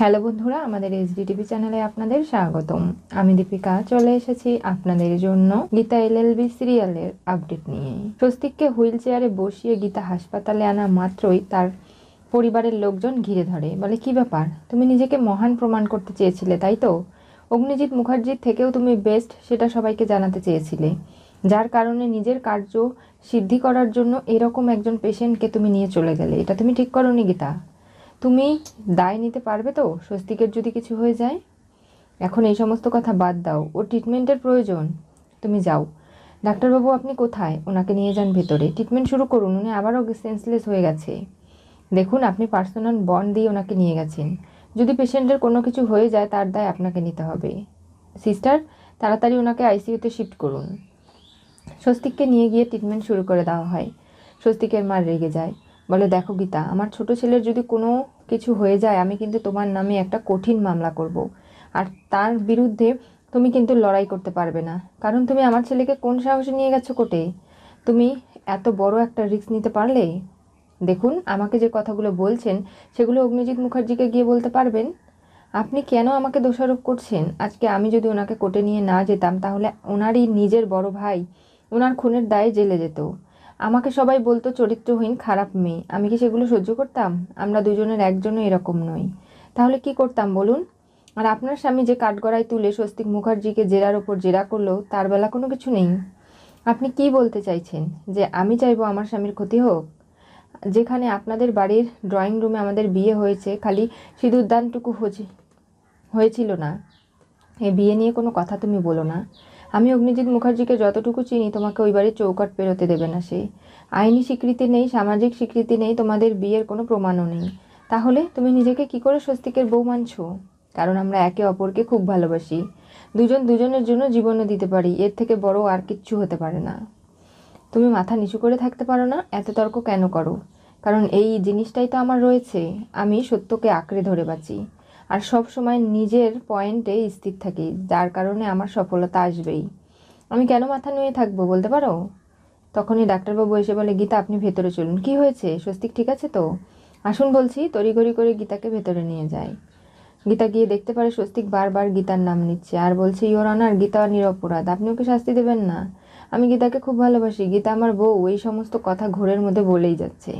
Hello বন্ধুরা, আমাদের HD TV চ্যানেলে আপনাদের স্বাগতম। আমি দীপিকা, চলে এসেছি আপনাদের জন্য গীতা এলএলবি সিরিয়ালের আপডেট নিয়ে। স্বস্তিককে হুইল চেয়ারে বসিয়ে গীতা হাসপাতালে আনা মাত্রই তার পরিবারের লোকজন ঘিরে ধরে। বলে, কি ব্যাপার? তুমি নিজেকে মহান প্রমাণ করতে চেয়েছিলে, তাই তো? অগ্নিজিৎ মুখার্জির থেকেও তুমি বেস্ট, সেটা সবাইকে জানাতে চেয়েছিলে। যার কারণে নিজের কার্য সিদ্ধি করার জন্য এরকম একজন পেশেন্টকে তুমি নিয়ে চলে গেলে। এটা তুমি ঠিক করনি গীতা? তুমি দায় নিতে পারবে তো? স্বস্তিকের যদি কিছু হয়ে যায়? এখন এই সমস্ত কথা বাদ দাও। ও ট্রিটমেন্টের প্রয়োজন। তুমি যাও। ডাক্তারবাবু, আপনি কোথায়? ওনাকে নিয়ে যান ভেতরে। ট্রিটমেন্ট শুরু করুন। উনি আবারও সেন্সলেস হয়ে গেছে। দেখুন, আপনি পার্সোনাল বন্ড দিয়ে ওনাকে নিয়ে গেছেন। যদি পেশেন্টের কোনো কিছু হয়ে যায়, তার দায় আপনাকে নিতে হবে। সিস্টার তাড়াতাড়ি ওনাকে আইসিইউতে শিফট করুন। স্বস্তিককে নিয়ে গিয়ে ট্রিটমেন্ট শুরু করে দেওয়া হয়। স্বস্তিকের মা রেগে যায়। বলে, দেখো গীতা, আমার ছোট ছেলের যদি কোনো কিছু হয়ে যায়, আমি কিন্তু তোমার নামে একটা কঠিন মামলা করব। আর তার বিরুদ্ধে তুমি কিন্তু লড়াই করতে পারবে না। কারণ তুমি আমার ছেলেকে কোন সাহসে নিয়ে গেছো কোর্টে তুমি এত বড় একটা রিস্ক নিতে পারলে? দেখুন, আমাকে যে কথাগুলো বলছেন, সেগুলো অগ্নিজিৎ মুখার্জিকে গিয়ে বলতে পারবেন? আপনি কেন আমাকে দোষারোপ করছেন? আজকে আমি যদি ওনাকে কোর্টে নিয়ে না যেতাম, তাহলে ওনারই নিজের বড় ভাই, ওনার খুনের দায়ে জেলে যেত। আমাকে সবাই বলতো চরিত্রহীন, খারাপ মেয়ে। আমি কি সেগুলো সহ্য করতাম? আমরা দুজনের একজনও এরকম নই। তাহলে কি করতাম বলুন? আর আপনার স্বামী যে কাঠগড়ায় তুলে স্বস্তিক মুখার্জিকে জেরার ওপর জেরা করল, তার বেলা কোনো কিছু নেই। আপনি কি বলতে চাইছেন? যে আমি চাইব আমার স্বামীর ক্ষতি হোক? যেখানে আপনাদের বাড়ির ড্রয়িং রুমে আমাদের বিয়ে হয়েছে, খালি সিঁদুরদানটুকু হয়েছে, হয়েছিল না। এ বিয়ে নিয়ে কোনো কথা তুমি বলো না। আমি অগ্নিজিৎ মুখার্জিকে যতটুকু চিনি, তোমাকে ওই বাড়ির চৌকাট পেরোতে দেবে না সে। আইনি স্বীকৃতি নেই, সামাজিক স্বীকৃতি নেই, তোমাদের বিয়ের কোনো প্রমাণও নেই। তাহলে তুমি নিজেকে কি করে স্বস্তিকের বউ মানছো? কারণ আমরা একে অপরকে খুব ভালোবাসি। দুজন দুজনের জন্য জীবনও দিতে পারি, এর থেকে বড় আর কিচ্ছু হতে পারে না। তুমি মাথা নিচু করে থাকতে পারো না, এত তর্ক কেন করো? কারণ এই জিনিসটাই তো আমার রয়েছে, আমি সত্যকে আঁকড়ে ধরে বাঁচি। আর সব সময় নিজের পয়েন্টে স্থির থাকি, যার কারণে আমার সফলতা আসবেই। আমি কেন মাথা নুয়ে থাকব বলতে পারো? তখনই ডাক্তারবাবু এসে বলে, গীতা, আপনি ভেতরে চলুন। কি হয়েছে? স্বস্তিক ঠিক আছে তো? আসুন বলছি, তড়িঘড়ি করে গীতাকে ভেতরে নিয়ে যায় গীতা গিয়ে দেখতে পারে স্বস্তিক বারবার গীতার নাম নিচ্ছে আর বলছে ইয়োর অনার গীতা নিরপরাধ আপনি ওকে শাস্তি দেবেন না। আমি গীতাকে খুব ভালোবাসি। গীতা আমার বউ। এই সমস্ত কথা ঘোরের মধ্যে বলেই যাচ্ছে।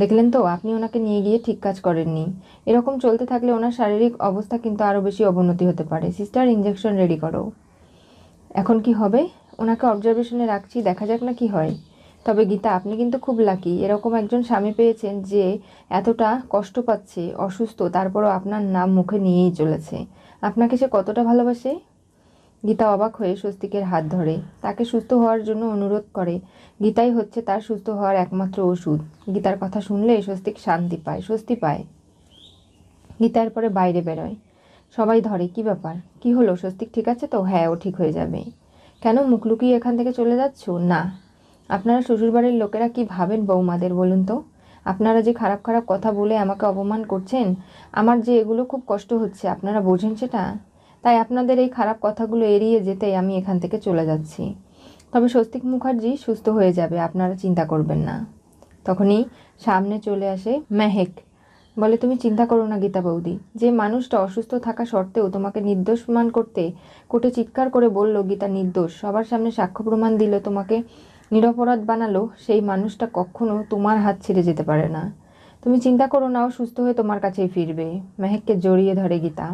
দেখলেন তো, আপনি ওনাকে নিয়ে গিয়ে ঠিক কাজ করেননি। এরকম চলতে থাকলে ওনার শারীরিক অবস্থা কিন্তু আরও বেশি অবনতি হতে পারে। সিস্টার ইঞ্জেকশন রেডি করো। এখন কি হবে? ওনাকে অবজারভেশনে রাখছি, দেখা যাক না কি হয়। তবে গীতা, আপনি কিন্তু খুব লাকি এরকম একজন স্বামী পেয়েছেন যে এতটা কষ্ট পাচ্ছে, অসুস্থ, তারপরও আপনার নাম মুখে নিয়েই চলেছে। আপনাকে সে কতটা ভালোবাসে? গীতা অবাক হয়ে স্বস্তিকের হাত ধরে। তাকে সুস্থ হওয়ার জন্য অনুরোধ করে। গীতাই হচ্ছে তার সুস্থ হওয়ার একমাত্র ওষুধ। গীতার কথা শুনলে স্বস্তিক শান্তি পায়, স্বস্তি পায়। গীতার পরে বাইরে বেরোয়। সবাই ধরে, কি ব্যাপার? কি হলো? স্বস্তিক ঠিক আছে তো? হ্যাঁ ও ঠিক হয়ে যাবে। কেন? মুখ লুকিয়ে এখান থেকে চলে যাচ্ছ? না। আপনারা শ্বশুরবাড়ির লোকেরা কি ভাবেন বৌমাদের, বলুন তো? আপনারা যে খারাপ খারাপ কথা বলে আমাকে অপমান করছেন, আমার যে এগুলো খুব কষ্ট হচ্ছে, আপনারা বোঝেন সেটা? তাই আপনাদের এই খারাপ কথাগুলো এড়িয়ে যেতেই আমি এখান থেকে চলে যাচ্ছি। তবে স্বস্তিক মুখার্জি সুস্থ হয়ে যাবে, আপনারা চিন্তা করবেন না। তখনই সামনে চলে আসে মেহেক। বলে, তুমি চিন্তা করো না গীতা বৌদি। যে মানুষটা অসুস্থ থাকা সত্ত্বেও তোমাকে নির্দোষ প্রমাণ করতে কোটে চিৎকার করে বলল, গীতা, নির্দোষ। সবার সামনে সাক্ষ্য প্রমাণ দিল, তোমাকে নিরপরাধ বানালো। সেই মানুষটা কখনো তোমার হাত ছেড়ে যেতে পারে না। তুমি চিন্তা করো না, ও সুস্থ হয়ে তোমার কাছেই ফিরবে। মেহেককে জড়িয়ে ধরে গীতা।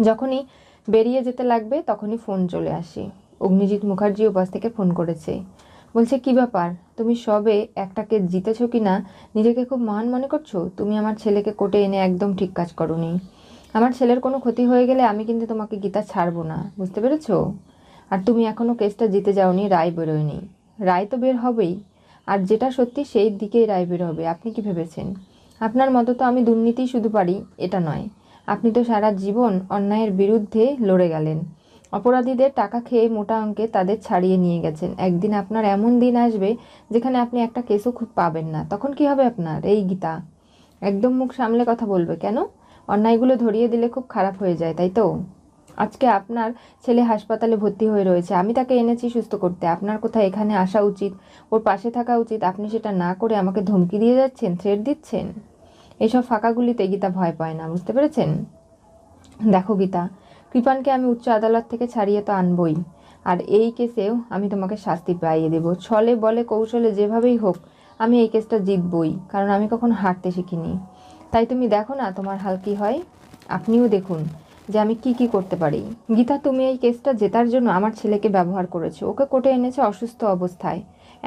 যখনই বেরিয়ে যেতে লাগবে, তখনই ফোন চলে আসে। অগ্নিজিৎ মুখার্জি উপাস থেকে ফোন করেছে। বলছে, কি ব্যাপার? তুমি সবে একটাকে জিতেছ কি না? নিজেকে খুব মহান মনে করছ? তুমি আমার ছেলেকে কোর্টে এনে একদম ঠিক কাজ করনি। আমার ছেলের কোনো ক্ষতি হয়ে গেলে আমি কিন্তু তোমাকে গীতা ছাড়বো না। বুঝতে পেরেছ? আর তুমি এখনও কেসটা জিতে যাওনি, রায় বেরোয়নি। রায় তো বের হবেই। আর যেটা সত্যি, সেই দিকেই রায় বের হবে। আপনি কি ভেবেছেন? আপনার মতো তো আমি দুর্নীতি শুধু পারি, এটা নয়। আপনি তো সারা জীবন অন্যায়ের বিরুদ্ধে লড়ে গেলেন। অপরাধীদের টাকা খেয়ে মোটা অঙ্কে তাদের ছাড়িয়ে নিয়ে গেছেন। একদিন আপনার এমন দিন আসবে যেখানে আপনি একটা কেসও খুব পাবেন না। তখন কি হবে আপনার? এই গীতা। একদম মুখ সামলে কথা বলবে কেন? অন্যায়গুলো ধরিয়ে দিলে খুব খারাপ হয়ে যায়, তাই তো? আজকে আপনার ছেলে হাসপাতালে ভর্তি হয়ে রয়েছে। আমি তাকে এনেছি সুস্থ করতে। আপনার কোথায় এখানে আসা উচিত? ওর পাশে থাকা উচিত। আপনি সেটা না করে আমাকে ধমকি দিয়ে যাচ্ছেন? থ্রেট দিচ্ছেন? এইসব ফাঁকাগুলিতে গীতা ভয় পায় না, বুঝতে পেরেছেন? দেখো গীতা, কৃপানকে আমি উচ্চ আদালত থেকে ছাড়িয়ে তো আনবই, আর এই কেসেও আমি তোমাকে শাস্তি পাইয়ে দেবো। ছলে বলে কৌশলে যেভাবেই হোক, আমি এই কেসটা জিতবই, কারণ আমি কখনো হারতে শিখিনি। তাই তুমি দেখো না তোমার হাল কি হয়? আপনিও দেখুন যে আমি কি কি করতে পারি। গীতা, তুমি এই কেসটা জেতার জন্য আমার ছেলেকে ব্যবহার করেছ। ওকে কোর্টে এনেছে অসুস্থ অবস্থায়।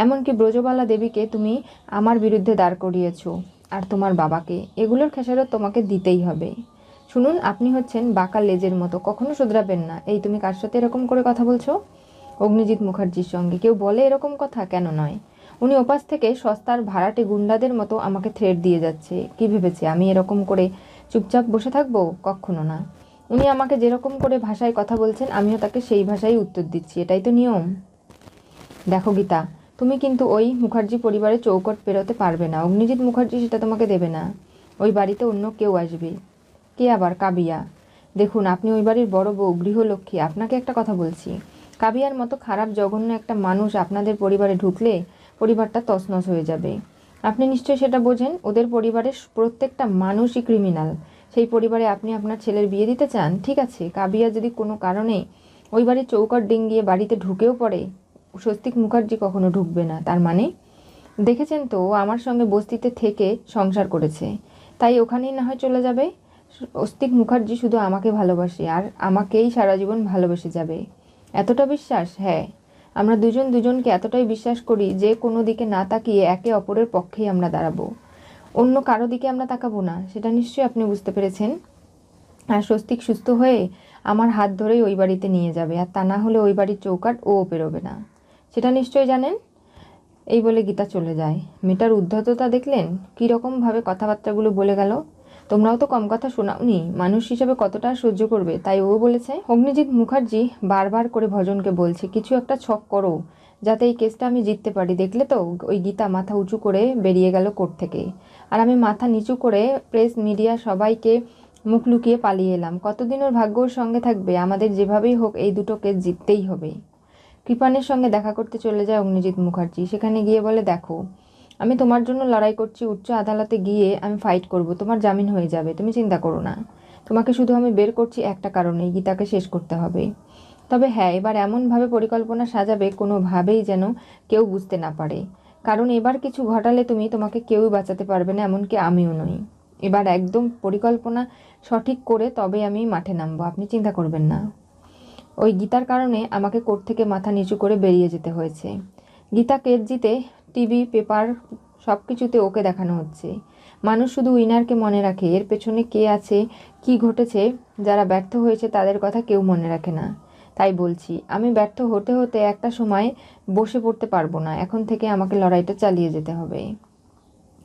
এমনকি ব্রজবালা দেবীকে তুমি আমার বিরুদ্ধে দাঁড় করিয়েছো। আর তোমার বাবাকে, এগুলোর খেসারত তোমাকে দিতেই হবে। শুনুন, আপনি হচ্ছেন বাঁকা লেজের মতো, কখনো শুধরাবেন না। এই, তুমি কার সাথে এরকম করে কথা বলছো? অগ্নিজিৎ মুখার্জির সঙ্গে। কেউ বলে এরকম কথা? কেন নয়। উনি ওপাশ থেকে সস্তার ভাড়াটে গুন্ডাদের মতো আমাকে থ্রেড দিয়ে যাচ্ছে। কি ভেবেছে, আমি এরকম করে চুপচাপ বসে থাকব? কখনো না। উনি আমাকে যেরকম করে ভাষায় কথা বলছেন, আমিও তাকে সেই ভাষায় উত্তর দিচ্ছি। এটাই তো নিয়ম। দেখো গীতা তুমি কিন্তু ওই মুখার্জি পরিবারের চৌকট পেরোতে পারবে না। অগ্নিজিৎ মুখার্জি সেটা তোমাকে দেবে না। ওই বাড়িতে অন্য কেউ আসবে। কে আবার? কাবিয়া। দেখুন, আপনি ওই বাড়ির বড় বউ, গৃহলক্ষ্মী। আপনাকে একটা কথা বলছি। কাবিয়ার মতো খারাপ, জঘন্য একটা মানুষ আপনাদের পরিবারে ঢুকলে পরিবারটা তছনছ হয়ে যাবে। আপনি নিশ্চয়ই সেটা বোঝেন, ওদের পরিবারের প্রত্যেকটা মানুষই ক্রিমিনাল সেই পরিবারে আপনি আপনার ছেলের বিয়ে দিতে চান? ঠিক আছে, কাবিয়া যদি কোনো কারণে ওই বাড়ির চৌকট ডিঙ্গিয়ে বাড়িতে ঢুকেও পড়ে স্বস্তিক মুখার্জি কখনো ঢুকবে না। তার মানে? দেখেছেন তো আমার সঙ্গে বস্তিতে থেকে সংসার করেছে। তাই ওখানেই না হয় চলে যাবে? অস্তিক মুখার্জি শুধু আমাকে ভালোবাসে আর আমাকেই সারা জীবন ভালোবেসে যাবে। এতটা বিশ্বাস? হ্যাঁ। আমরা দুজন দুজনকে এতটাই বিশ্বাস করি যে কোনো দিকে না তাকিয়ে একে অপরের পক্ষেই আমরা দাঁড়াবো। অন্য কারও দিকে আমরা তাকাবো না, সেটা নিশ্চয়ই আপনি বুঝতে পেরেছেন। আর স্বস্তিক সুস্থ হয়ে আমার হাত ধরেই ওই বাড়িতে নিয়ে যাবে, আর তা না হলে ওই বাড়ির চৌকাট ও পেরোবে না। সেটা নিশ্চয়ই জানেন? এই বলে গীতা চলে যায়। মেয়েটার উদ্ধততা দেখলেন কীরকমভাবে কথাবার্তাগুলো বলে গেল। তোমরাও তো কম কথা শোনাওনি, মানুষ হিসেবে কতটা সহ্য করবে? তাই ও বলেছে, অগ্নিজিৎ মুখার্জি বারবার করে ভজনকে বলছে, কিছু একটা ছক করো, যাতে এই কেসটা আমি জিততে পারি। দেখলে তো, ওই গীতা মাথা উঁচু করে বেরিয়ে গেল কোর্ট থেকে। আর আমি মাথা নিচু করে প্রেস মিডিয়া সবাইকে মুখ লুকিয়ে পালিয়ে এলাম। কতদিন ওর ভাগ্য ওর সঙ্গে থাকবে? আমাদের যেভাবেই হোক, এই দুটো কেস জিততেই হবে। কৃপানের সঙ্গে দেখা করতে চলে যায় অগ্নিজিৎ মুখার্জি। সেখানে গিয়ে বলে, দেখো, আমি তোমার জন্য লড়াই করছি, উচ্চ আদালতে গিয়ে আমি ফাইট করব, তোমার জামিন হয়ে যাবে, তুমি চিন্তা করো না। তোমাকে শুধু আমি বের করছি একটা কারণেই, গীতাকে শেষ করতে হবে। তবে হ্যাঁ এবার এমনভাবে পরিকল্পনা সাজাবে, কোনোভাবেই যেন কেউ বুঝতে না পারে। কারণ এবার কিছু ঘটালে তুমি তোমাকে কেউই বাঁচাতে পারবে না, এমনকি আমিও নই। এবার একদম পরিকল্পনা সঠিক করে তবে আমি মাঠে নামবো, আপনি চিন্তা করবেন না। ওই গীতার কারণে আমাকে কোর্ট থেকে মাথা নিচু করে বেরিয়ে যেতে হয়েছে। গীতা কেস জিতে টিভি, পেপার সব কিছুতে ওকে দেখানো হচ্ছে। মানুষ শুধু উইনারকে মনে রাখে, এর পেছনে কে আছে, কি ঘটেছে, যারা ব্যর্থ হয়েছে তাদের কথা কেউ মনে রাখে না। তাই বলছি, আমি ব্যর্থ হতে হতে একটা সময় বসে পড়তে পারব না, এখন থেকে আমাকে লড়াইটা চালিয়ে যেতে হবে।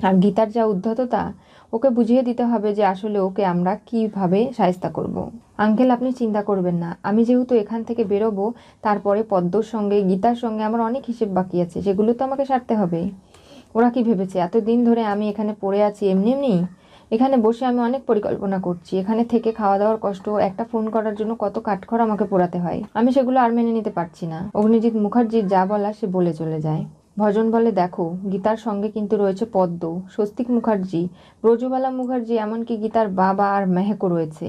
আর গীতার যা উদ্ধততা ওকে বুঝিয়ে দিতে হবে যে আসলে ওকে আমরা কীভাবে সায়স্তা করব। আঙ্কেল, আপনি চিন্তা করবেন না। আমি যেহেতু এখান থেকে বেরোবো, তারপরে পদ্মর সঙ্গে, গীতার সঙ্গে আমার অনেক হিসেব বাকি আছে। সেগুলো তো আমাকে সারতে হবে। ওরা কি ভেবেছে? এতদিন ধরে আমি এখানে পড়ে আছি, এমনি এমনি? এখানে বসে আমি অনেক পরিকল্পনা করছি। এখানে থেকে খাওয়া দাওয়ার কষ্ট, একটা ফোন করার জন্য কত কাঠখড় আমাকে পোড়াতে হয়। আমি সেগুলো আর মেনে নিতে পারছি না। অগ্নিজিৎ মুখার্জির যা বলা সে বলে চলে যায়। ভজন বলে, দেখো, গীতার সঙ্গে কিন্তু রয়েছে পদ্ম, স্বস্তিক মুখার্জি, ব্রজবালা মুখার্জি, এমনকি গীতার বাবা আর মেহেকও রয়েছে।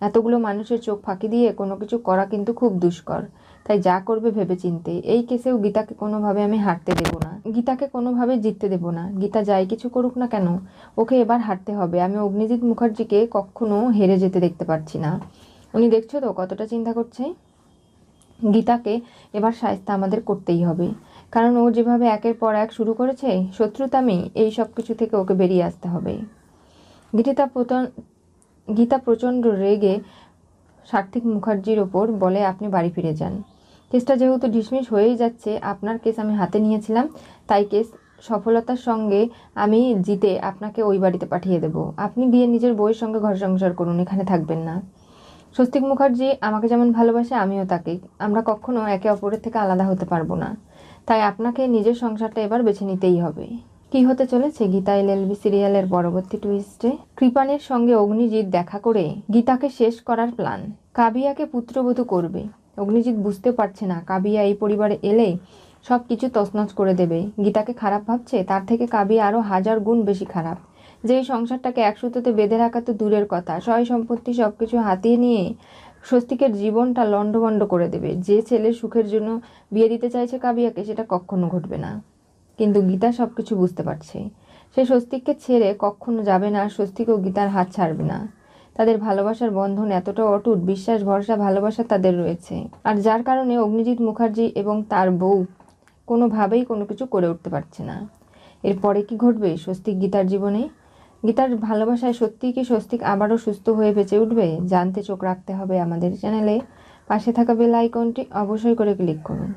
এতগুলো মানুষের চোখ ফাঁকি দিয়ে কোনো কিছু করা কিন্তু খুব দুষ্কর। তাই যা করবে ভেবে চিনতে এই কেসেও গীতাকে কোনোভাবে আমি হারতে দেব না। গীতাকে কোনোভাবে জিততে দেব না। গীতা যাই কিছু করুক না কেন, ওকে এবার হারতে হবে। আমি অগ্নিজিৎ মুখার্জিকে কখনো হেরে যেতে দেখতে পারছি না। উনি দেখছ তো কতটা চিন্তা করছে? গীতাকে এবার সায়স্তা আমাদের করতেই হবে। কারণ ও যেভাবে একের পর এক শুরু করেছে শত্রুতামি এই সব কিছু থেকে ওকে বেরিয়ে আসতে হবে। গীতা প্রতন, গীতা প্রচণ্ড রেগে সার্থিক মুখার্জির ওপর বলে, আপনি বাড়ি ফিরে যান। কেসটা যেহেতু ডিসমিস হয়েই যাচ্ছে, আপনার কেস আমি হাতে নিয়েছিলাম, তাই কেস সফলতার সঙ্গে আমি জিতে আপনাকে ওই বাড়িতে পাঠিয়ে দেব। আপনি গিয়ে নিজের বউয়ের সঙ্গে ঘর সংসার করুন, এখানে থাকবেন না। স্বস্তিক মুখার্জি আমাকে যেমন ভালোবাসে, আমিও তাকে। আমরা কখনো একে অপরের থেকে আলাদা হতে পারব না। তাই আপনাকে নিজের সংসারটা এবার বেছে নিতেই হবে। কি হতে চলেছে গীতা এল এলএলবি সিরিয়ালের পরবর্তী টুইস্টে কৃপানের সঙ্গে অগ্নিজিৎ দেখা করে গীতাকে শেষ করার প্ল্যান কাবিয়াকে পুত্রবধূ করবে। অগ্নিজিৎ বুঝতে পারছে না কাবিয়া এই পরিবারে এলে সব কিছু তছনছ করে দেবে। গীতাকে খারাপ ভাবছে, তার থেকে কাবিয়া আরও হাজার গুণ বেশি খারাপ। যেই সংসারটাকে এক সুতোতে বেঁধে রাখা তো দূরের কথা। সয় সম্পত্তি সব কিছু হাতিয়ে নিয়ে স্বস্তিকের জীবনটা লণ্ডভণ্ড করে দেবে। যে ছেলে সুখের জন্য বিয়ে দিতে চাইছে কাবিয়াকে, সেটা কখনো ঘটবে না। কিন্তু গীতা সব কিছু বুঝতে পারছে। সে স্বস্তিককে ছেড়ে কখনো যাবে না স্বস্তিকও গীতার হাত ছাড়বে না। তাদের ভালোবাসার বন্ধন এতটা অটুট, বিশ্বাস, ভরসা, ভালোবাসা তাদের রয়েছে। আর যার কারণে অগ্নিজিৎ মুখার্জি এবং তার বউ কোনোভাবেই কোনো কিছু করে উঠতে পারছে না। এরপরে কি ঘটবে স্বস্তিক গীতার জীবনে? গীতার ভালোবাসায় সত্যিই কি স্বস্তিক আবারও সুস্থ হয়ে বেঁচে উঠবে? জানতে চোখ রাখতে হবে আমাদের চ্যানেলে। পাশে থাকা বেল আইকনটি অবশ্যই করে ক্লিক করুন।